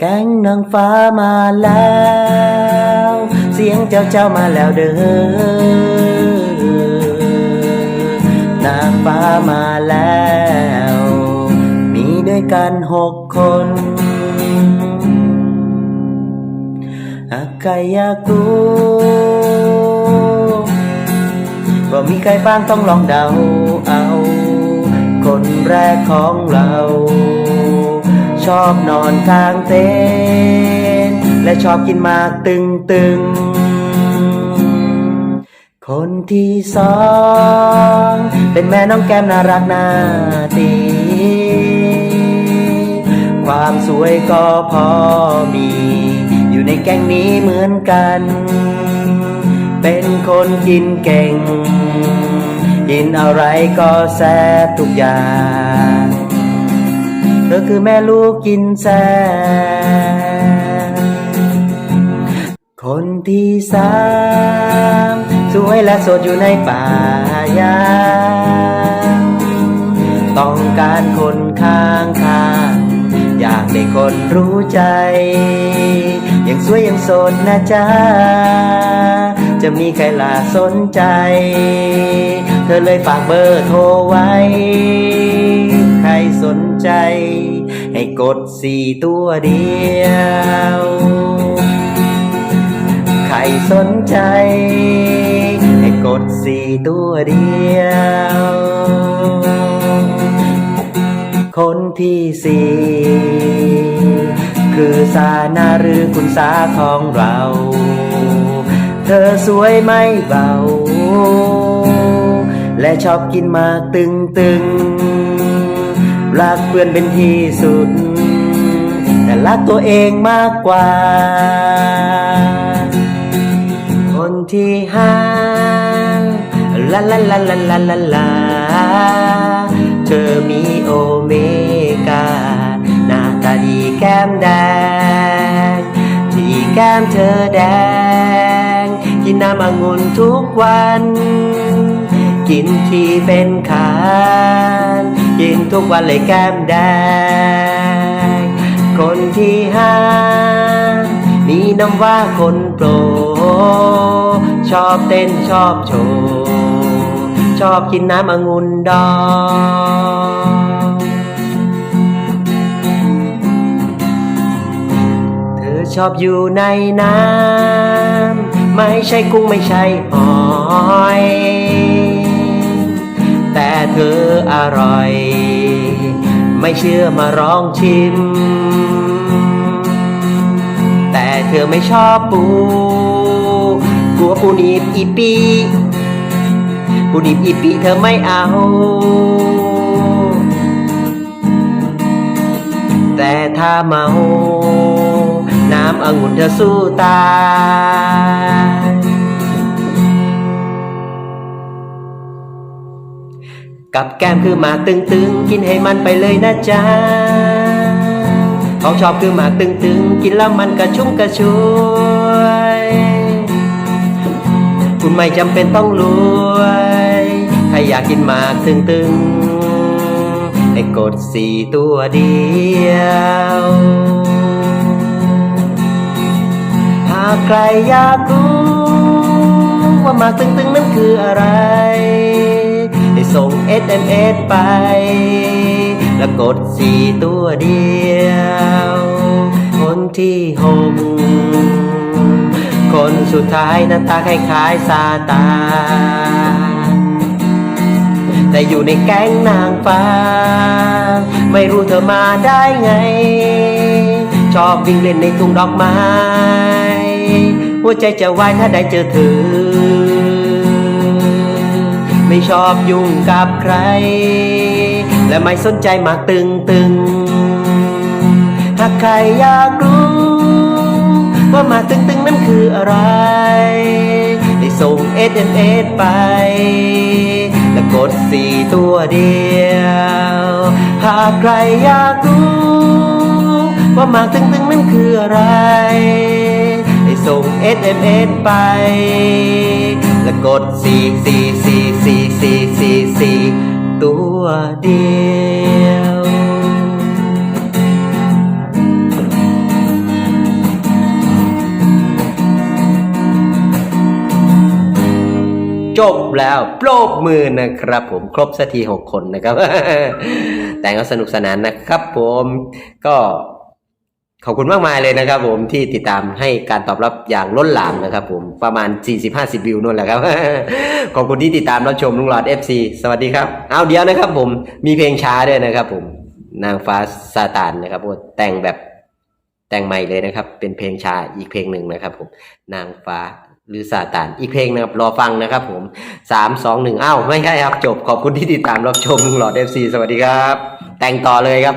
แก๊งนางฟ้ามาแล้ว เสียงเจ้าเจ้ามาแล้วเด้อนางฟ้ามาแล้ว มีด้วยกันหกคนหากใครอยากูว่ามีใครบ้างต้องลองเดาเอา คนแรกของเรา ชอบนอนกลางเต็นและชอบกินมากตึงตึงๆคนที่สอง เป็นแม่น้องแก้มน่ารักน่าตีความสวยก็พอมี อยู่ในแก๊งนี้เหมือนกัน เป็นคนกินเก่ง กินอะไรก็แซ่บทุกอย่าง เธอคือแม่ลูกกินแซ่คนที่สามสวยและสดอยู่ในป่ายางต้องการคนข้างข้างอยากได้คนรู้ใจ ยังสวยยังสดนะจ๊ะ จะมีใครล่ะสนใจ เธอเลยฝากเบอร์โทรไว้ รสนใจ ให้กดสี่ตัวเดียว ใครสนใจ ให้กดสี่ตัวเดียว คนที่สี่คือสานาหรือคุณสาของเรา เธอสวยไม่เบา และชอบกินมากตึงตึง รักเพื่อนเป็นที่สุด แต่รักตัวเองมากกว่า คนที่ห้าลาลาลาลาลาลาลาเธอมีโอเมก้าหน้าตาดีแก้มแดง ที่แก้มเธอแดง กินน้ำองุ่นทุกวัน กินที่เป็นขาน กินทุกวันเลยแก้มแดง คนที่ห้ามีน้ำว่าคนโปร ชอบเต้นชอบโชว์ชอบกินน้ำองุ่นดองเธอชอบอยู่ในน้ำ ไม่ใช่กุ้งไม่ใช่หอย ต่เธออร่อย ไม่เชื่อมาลองชิม แต่เธอไม่ชอบปู กลัวปูนีบอีปีปูนีบอีปีเธอไม่เอา แต่ถ้าเมาน้ำองุ่นเธอสู้ตาย กับแก้มคือหมากตึงๆ กินให้มันไปเลยนะจ๊ะของชอบคือหมากตึงๆ กินแล้วมันกระชุ่มกระชวย คุณไม่จำเป็นต้องรวย ใครอยากกินหมากตึงๆ ให้กดสี่ตัวเดียวหากใครอยากรู้ว่าหมากตึงๆนั้นคืออะไร ส่ง SMS ไป แล้วกดสี่ตัวเดียว คนที่หกคนสุดท้ายหน้าตาคล้ายๆซาตานแต่อยู่ในแก๊งนางฟ้า ไม่รู้เธอมาได้ไง ชอบวิ่งเล่นในทุ่งดอกไม้ หัวใจจะวายถ้าได้เจอเธอ ไม่ชอบยุ่งกับใคร และไม่สนใจมากตึงตึงๆหาใครอยากรู้ ว่ามาตึงตึงนั้นคืออะไรให้ส่ง SMS ไป แล้วกดสี่ตัวเดียวหากใครอยากรู้ว่ามาตึงตึงนั้นคืออะไรให้ส่ง SMS ไป แล้วกดสี่สี่สี่ี่สี่สี่สี่ตัวเดียว จบแล้วปรบมือนะครับ ผมครบสักทีหกคนนะครับ แต่ก็สนุกสนานนะครับผมก็ ขอบคุณมากมายเลยนะครับ ผมที่ติดตามให้การตอบรับอย่างล้นหลามนะครับ ผมประมาณ 40-50 วิวนู่นแหละครับ ขอบคุณที่ติดตามรับชมลุงหลอด FC สวัสดีครับเอาเดี๋ยวนะครับ ผมมีเพลงช้าด้วยนะครับ ผมนางฟ้าซาตานนะครับผมแต่งแบบแต่งใหม่เลยนะครับ เป็นเพลงช้าอีกเพลงหนึ่งนะครับ ผมนางฟ้าหรือซาตานอีกเพลงนะครับรอฟังนะครับ ผมสามสองหนึ่งอ้าวไม่ใช่ครับ จบขอบคุณที่ติดตามรับชมลุงหลอด FC สวัสดีครับ แต่งต่อเลยครับ